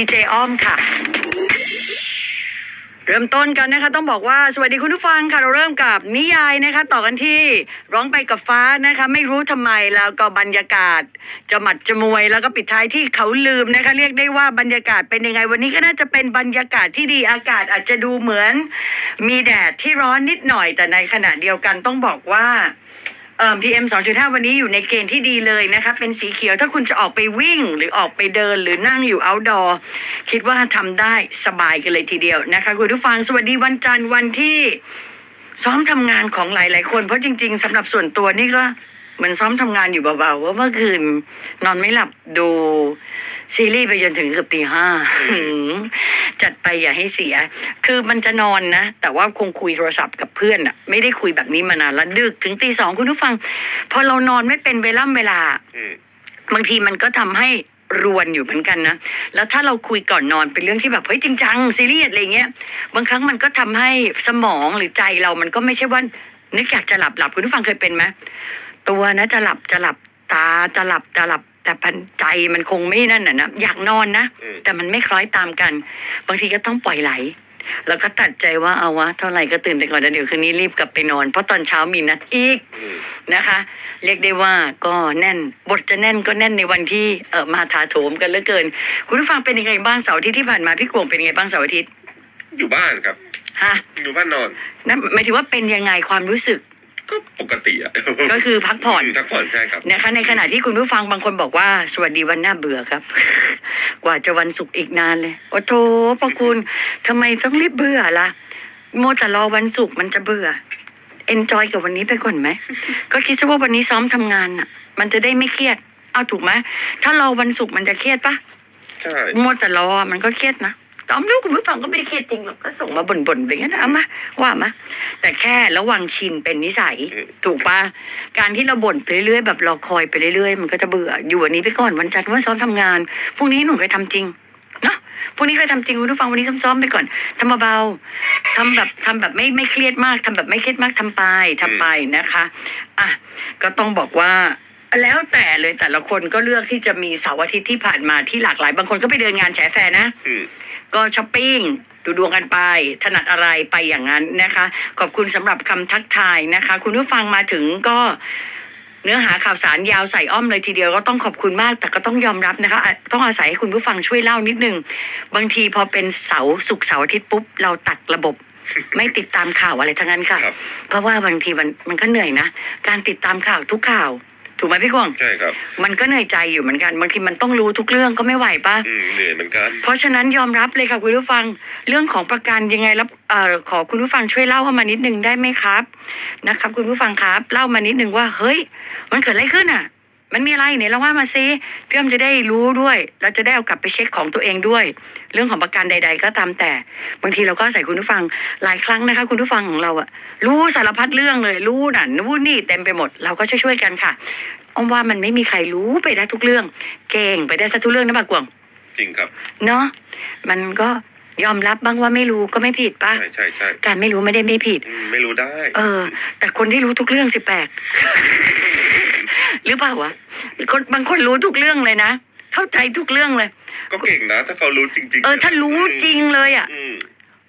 ดีเจอ้อมค่ะ เริ่มต้นกันนะคะ ต้องบอกว่าสวัสดีคุณผู้ฟังค่ะ เราเริ่มกับนิยายนะคะ ต่อกันที่ร้องไปกับฟ้านะคะ ไม่รู้ทำไมแล้วก็บรรยากาศจะหมัดจะมวย แล้วก็ปิดท้ายที่เขาลืมนะคะ เรียกได้ว่าบรรยากาศเป็นยังไง วันนี้ก็น่าจะเป็นบรรยากาศที่ดีอากาศอาจจะดูเหมือน มีแดดที่ร้อนนิดหน่อยแต่ในขณะเดียวกันต้องบอกว่า เอ่อ PM 2.5 วันนี้อยู่ในเกณฑ์ที่ดีเลยนะคะเป็นสีเขียวถ้าคุณจะออกไปวิ่ง หรือออกไปเดินหรือนั่งอยู่ outdoor คิดว่าทำได้สบายกันเลยทีเดียวนะคะ คุณผู้ฟังสวัสดีวันจันทร์วันที่ซ้อมทำงานของหลาย ๆ คน เพราะจริง ๆสำหรับส่วนตัวนี่ก็ มือนซ้อมทำงานอยู่เบาๆว่าเมื่อคืน นอนไม่หลับดูซีรีส์ไปจนถึงเกือบตีห้าจัดไปอย่าให้เสีย คือมันจะนอนนะ แต่ว่าคงคุยโทรศัพท์กับเพื่อนอะไม่ได้คุยแบบนี้มานานแล้วดึกถึงตีสองคุณผู้ฟัง พอเรานอนไม่เป็นเวล่ำเวลาบางทีมันก็ทำให้รวนอยู่เหมือนกันนะ แล้วถ้าเราคุยก่อนนอนเป็นเรื่องที่แบบเฮ้ยจริงจังซีเรียสอะไรเงี้ย บางครั้งมันก็ทำให้สมองหรือใจเรามันก็ไม่ใช่ว่านึกอยากจะหลับหลับคุณผู้ฟังเคยเป็นไหม ตัวนะจะหลับจะหลับตาจะหลับจะหลับแต่ปันใจมันคงไม่นั่นน่ะนะอยากนอนนะอืมแต่มันไม่คล้อยตามกัน บางทีก็ต้องปล่อยไหล แล้วก็ตัดใจว่าเอาวะเท่าไหร่ก็ตื่นไปก่อนแล้วเดี๋ยวคืนนี้รีบกลับไปนอนเพราะตอนเช้ามีนัดอีกอืมนะคะ เรียกได้ว่าก็แน่นบทจะแน่นก็แน่นในวันที่เออมาถาโถมกันเหลือเกิน คุณผู้ฟังเป็นยังไงบ้างเสาร์อาทิตย์ที่ผ่านมาพี่กวงเป็นยังไงบ้างเสาร์อาทิตย์อยู่บ้านครับฮะอยู่บ้านนอนนั่นหมายถึงว่าเป็นยังไงความรู้สึก ก็ปกติอะก็คือพักผ่อนพักผ่อนใช่ครับนะคะ ในขณะที่คุณผู้ฟังบางคนบอกว่า สวัสดีวันหน้าเบื่อครับ กว่าจะวันศุกร์อีกนานเลยโอ้โถพระคุณทำไมต้องรีบเบื่อล่ะโมวแต่รอวันศุกร์มันจะเบื่อเอนจอยกับวันนี้ไปก่อนไหม ก็คิดซะว่าวันนี้ซ้อมทำงานน่ะ มันจะได้ไม่เครียด เอาถูกไหมถ้ารอวันศุกร์มันจะเครียดปะใช่มัวแต่รอมันก็เครียดนะแต่อ้อมรู้คุณผู้ฟังก็ไม่ได้เครียดจริงหรอกก็ส่งมาบ่นๆไปงั้นนะเอามาว่ามาแต่แค่ระวังชินเป็นนิสัย ถูกปะการที่เราบ่นไปเรื่อยๆแบบรอคอยไปเรื่อยๆมันก็จะเบื่ออยู่วันนี้ไปก่อนวันจันทร์ว่าซ้อมทำงานพรุ่งนี้หนูเคยทำจริงเนาะพรุ่งนี้เคยทำจริงคุณผู้ฟังวันนี้ซ้อมๆไปก่อนทำเบาๆทำแบบทำแบบไม่ไม่เครียดมากทำแบบไม่เครียดมากทำไปทำไปนะคะอะก็ต้องบอกว่า แล้วแต่เลยแต่ละคนก็เลือกที่จะมีเสาร์อาทิตย์ที่ผ่านมาที่หลากหลาย บางคนก็ไปเดินงานแฉแฟร์นะ อืม ก็ช้อปปิ้งดูดวงกันไป ถนัดอะไรไปอย่างนั้นนะคะ ขอบคุณสำหรับคำทักทายนะคะ คุณผู้ฟังมาถึงก็เนื้อหาข่าวสารยาวใส่อ้อมเลยทีเดียวก็ต้องขอบคุณมากแต่ก็ต้องยอมรับนะคะอะต้องอาศัยให้คุณผู้ฟังช่วยเล่านิดนึง บางทีพอเป็นเสาร์ศุกร์เสาร์อาทิตย์ปุ๊บ เราตัดระบบ ไม่ติดตามข่าวอะไรทั้งนั้นค่ะครับเพราะว่าบางทีมันมันก็เหนื่อยนะ การติดตามข่าวทุกข่าว ถูกไหมพี่กวางใช่ครับ มันก็เหนื่อยใจอยู่เหมือนกันบางทีมันต้องรู้ทุกเรื่องก็ไม่ไหวปะอืมเหนื่อยเหมือนกัน เพราะฉะนั้นยอมรับเลยค่ะคุณผู้ฟังเรื่องของประกันยังไงแล้วเอ่อขอคุณผู้ฟังช่วยเล่าเข้ามานิดนึงได้ไหมครับนะครับ คุณผู้ฟังครับ เล่ามานิดนึงว่าเฮ้ย มันเกิดอะไรขึ้นอะ มันมีอะไรเนี่ยเราว่ามาซิพี่อ้อมจะได้รู้ด้วย แล้วจะได้เอากลับไปเช็คของตัวเองด้วย เรื่องของประกันใด ๆ ก็ตามแต่ บางทีเราก็ใส่คุณผู้ฟังหลายครั้งนะคะ คุณผู้ฟังของเราอะรู้สารพัดเรื่องเลย รู้นั่นรู้นี่เต็มไปหมด เราก็ช่วยๆกันค่ะอ้อมว่ามันไม่มีใครรู้ไปได้ทุกเรื่อง เก่งไปได้ซะทุกเรื่องนะปากกวางจริงครับ เนาะมันก็ยอมรับบ้างว่าไม่รู้ก็ไม่ผิดป่ะใช่ใช่ใช่การไม่รู้ไม่ได้ไม่ผิดอืมไม่รู้ได้ เออ แต่คนที่รู้ทุกเรื่องสิแปลก หรือเปล่าวะคนบางคนรู้ทุกเรื่องเลยนะ เข้าใจทุกเรื่องเลย ก็เก่งนะถ้าเขารู้จริง ๆ เออถ้ารู้จริงเลยอะอืม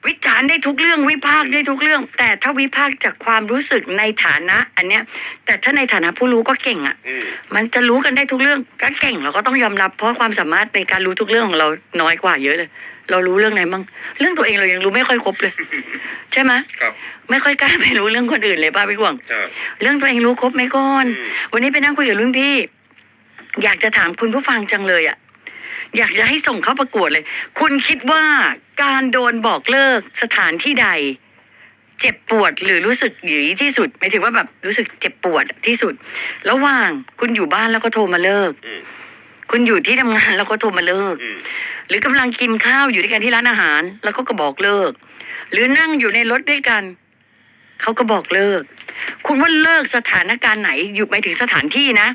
วิจารณ์ได้ทุกเรื่องวิพากษ์ได้ทุกเรื่อง แต่ถ้าวิพากษ์จากความรู้สึกในฐานะ อันเนี้ย แต่ถ้าในฐานะผู้รู้ก็เก่งอะอืมมันจะรู้กันได้ทุกเรื่องก็เก่งเราก็ต้องยอมรับ เพราะความสามารถในการรู้ทุกเรื่องของเราน้อยกว่าเยอะเลย เรารู้เรื่องไหนบ้างเรื่องตัวเองเรายังรู้ไม่ค่อยครบเลย ใช่ไหมครับไม่ค่อยกล้าไปรู้เรื่องคนอื่นเลยป้าพี่กวางใช่เรื่องตัวเองรู้ครบไหมก่อน อืม วันนี้ไปนั่งคุยกับรุ่นพี่ อยากจะถามคุณผู้ฟังจังเลยอะอยากจะให้ส่งเข้าประกวดเลย คุณคิดว่าการโดนบอกเลิกสถานที่ใด เจ็บปวดหรือรู้สึกหยีที่สุดหมายถึงว่าแบบรู้สึกเจ็บปวดที่สุด ระหว่างคุณอยู่บ้านแล้วก็โทรมาเลิก อืม คุณอยู่ที่ทำงานแล้วก็โทรมาเลิกอืมหรือกำลังกินข้าวอยู่ด้วยกันที่ร้านอาหาร แล้วเขาก็บอกเลิก หรือนั่งอยู่ในรถด้วยกันเขาก็บอกเลิก คุณว่าเลิกสถานการณ์ไหนอยู่ไปถึงสถานที่นะ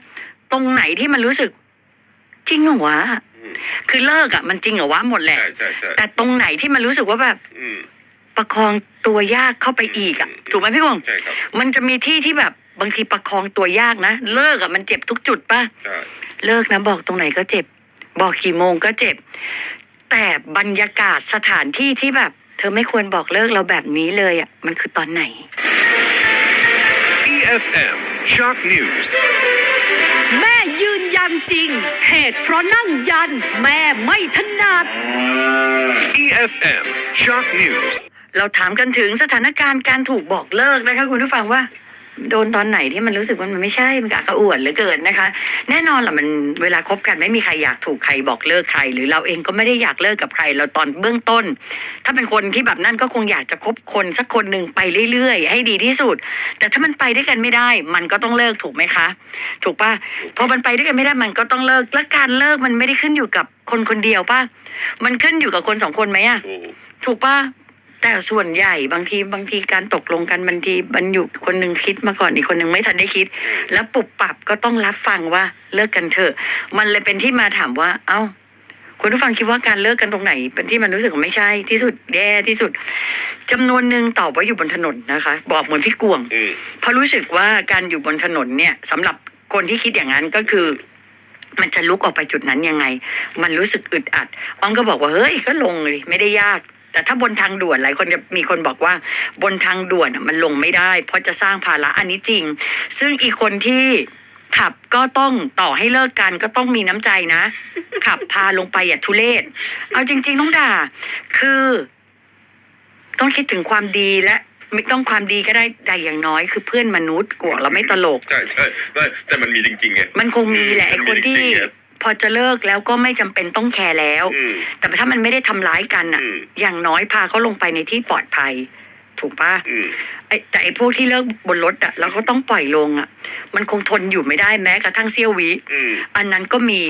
ตรงไหนที่มันรู้สึก จริงเหรอวะอืมคือเลิกอะมันจริงเหรอวะหมดแหละใช่ใช่ใช่แต่ตรงไหนที่มันรู้สึกว่าแบบอืมประคองตัวยากเข้าไปอีกอะอืมถูกไหมพี่วงใช่ครับมันจะมีที่ที่แบบ บางทีประคองตัวยากนะ เลิกอะมันเจ็บทุกจุดป่ะใช่เลิกนะบอกตรงไหนก็เจ็บ บอกกี่โมงก็เจ็บ แต่บรรยากาศสถานที่ที่แบบ เธอไม่ควรบอกเลิกเราแบบนี้เลยอะมันคือตอนไหน EFM Shock News. แม่ยืนยันจริง เหตุเพราะนั่งยัน แม่ไม่ถนัด EFM Shock News. เราถามกันถึงสถานการณ์การถูกบอกเลิกนะคะคุณผู้ฟังว่า โดนตอนไหนที่มันรู้สึกว่ามันไม่ใช่ มันกะกระอ่วนเหลือเกินนะคะ แน่นอนล่ะมันเวลาคบกันไม่มีใครอยากถูกใครบอกเลิกใคร หรือเราเองก็ไม่ได้อยากเลิกกับใคร เราตอนเบื้องต้น ถ้าเป็นคนที่แบบนั้นก็คงอยากจะคบคนสักคนหนึ่งไปเรื่อยๆ ให้ดีที่สุด แต่ถ้ามันไปด้วยกันไม่ได้ มันก็ต้องเลิกถูกไหมคะ ถูกปะพอมันไปด้วยกันไม่ได้มันก็ต้องเลิก และการเลิกมันไม่ได้ขึ้นอยู่กับคนคนเดียวปะมันขึ้นอยู่กับคนสองคนไหมอะถูกถูกปะ แต่ส่วนใหญ่บางทีบางทีการตกลงกันบางทีมันอยู่คนหนึ่งคิดมาก่อนอีกคนหนึ่งไม่ทันได้คิด แล้วปุบปับก็ต้องรับฟังว่าเลิกกันเถอะ มันเลยเป็นที่มาถามว่า เอ้าคุณผู้ฟังคิดว่าการเลิกกันตรงไหน เป็นที่มันรู้สึกว่าไม่ใช่ที่สุดแย่ที่สุดจำนวนหนึ่งตอบว่าอยู่บนถนนนะคะ บอกเหมือนพี่กวงอืมเพราะรู้สึกว่าการอยู่บนถนนเนี่ยสำหรับคนที่คิดอย่างนั้นก็คือ มันจะลุกออกไปจุดนั้นยังไง มันรู้สึกอึดอัดอ้อมก็บอกว่าเฮ้ยก็ลงเลยไม่ได้ยาก แต่ถ้าบนทางด่วนหลายคนจะมีคนบอกว่าบนทางด่วนอะมันลงไม่ได้ เพราะจะสร้างภาระอันนี้จริง ซึ่งอีกคนที่ขับก็ต้องต่อให้เลิกกันก็ต้องมีน้ำใจนะ ขับพาลงไปอย่าทุเลศเอาจริงๆต้องด่า คือ ต้องคิดถึงความดีและไม่ต้องความดีก็ได้แต่อย่างน้อยคือเพื่อนมนุษย์กลัวเราไม่ตลก ใช่ใช่ไม่แต่มันมีจริงๆไงมันคงมีแหละไอ้คนที่มันมีจริงๆอะ พอจะเลิกแล้วก็ไม่จำเป็นต้องแคร์แล้ว อืม แต่ถ้ามันไม่ได้ทำร้ายกันอะ อืม อย่างน้อยพาเขาลงไปในที่ปลอดภัย ถูกปะอืม ไอ้แต่ไอ้พวกที่เลิกบนรถอะแล้วเขาต้องปล่อยลงอะ มันคงทนอยู่ไม่ได้แม้กระทั่งเสี้ยววิ อืม อันนั้นก็มี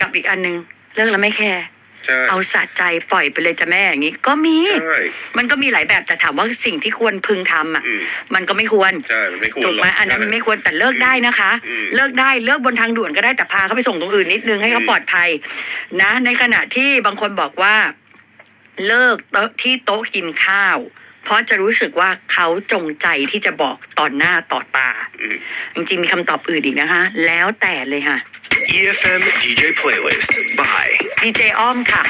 กับอีกอันนึง เลิกแล้วไม่แคร์ ใช่ เอาสะใจปล่อยไปเลยจ้ะแม่อย่างนี้ ก็มี ใช่ มันก็มีหลายแบบแต่ถามว่าสิ่งที่ควรพึงทำอะ อืม มันก็ไม่ควร ใช่ มันไม่ควรถูกไหมรกอันนั้นมันไม่ควรแต่เลิกได้นะคะ อืมเลิกได้เลิกบนทางด่วนก็ได้แต่พาเขาไปส่งตรงอื่นนิดนึงให้เขาอืม ปลอดภัย นะ ในขณะที่บางคนบอกว่า เลิกโต๊ะที่โต๊ะกินข้าว เพราะจะรู้สึกว่าเขาจงใจที่จะบอกต่อหน้าต่อตาอืมจริงๆ มีคำตอบอื่นอีกนะคะ แล้วแต่เลยค่ะ EFM DJ Playlist by ดีเจอ้อมค่ะ